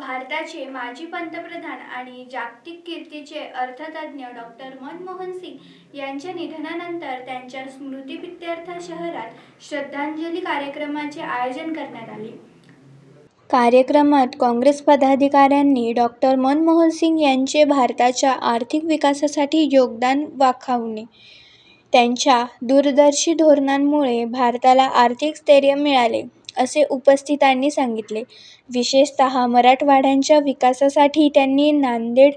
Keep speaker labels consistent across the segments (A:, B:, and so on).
A: भारताचे माजी पंतप्रधान आणि जागतिक कीर्तीचे अर्थतज्ज्ञ डॉक्टर मनमोहन सिंग यांच्या निधनानंतर त्यांच्या स्मृतिप्रित्यर्थ शहरात श्रद्धांजली कार्यक्रमाचे आयोजन करण्यात आले. कार्यक्रमात काँग्रेस पदाधिकाऱ्यांनी डॉक्टर मनमोहन सिंग यांचे भारताच्या आर्थिक विकासासाठी योगदान वाखावणे. त्यांच्या दूरदर्शी धोरणांमुळे भारताला आर्थिक स्थैर्य मिळाले. असे उपस्थितांनी सांगितले. विशेषतः मराठवाड्यांच्या विकासासाठी त्यांनी नांदेड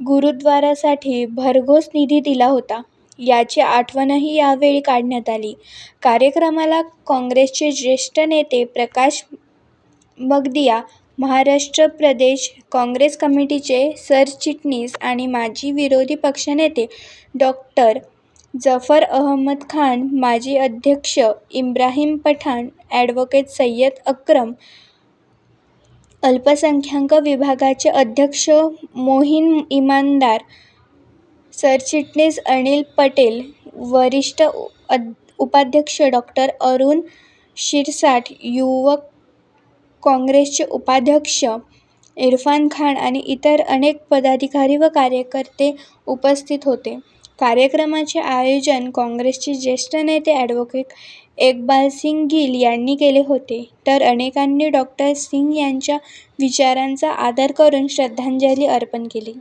A: गुरुद्वारासाठी भरघोस निधी दिला होता. याची आठवणही यावेळी काढण्यात आली. कार्यक्रमाला काँग्रेसचे ज्येष्ठ नेते प्रकाश बगदिया महाराष्ट्र प्रदेश काँग्रेस कमिटीचे सरचिटणीस आणि माजी विरोधी पक्षनेते डॉक्टर जफर अहमद खान माजी अध्यक्ष इब्राहिम पठाण ॲडव्होकेट सय्यद अक्रम अल्पसंख्याक विभागाचे अध्यक्ष मोहीन इमानदार सरचिटणीस अनिल पटेल वरिष्ठ उपाध्यक्ष डॉक्टर अरुण शिरसाट युवक काँग्रेसचे उपाध्यक्ष इरफान खान आणि इतर अनेक पदाधिकारी व कार्यकर्ते उपस्थित होते. कार्यक्रमाचे आयोजन काँग्रेसचे ज्येष्ठ नेते ॲडव्होकेट इकबालसिंग गिल यांनी केले होते. तर अनेकांनी डॉक्टर सिंग यांच्या विचारांचा आदर करून श्रद्धांजली अर्पण केली.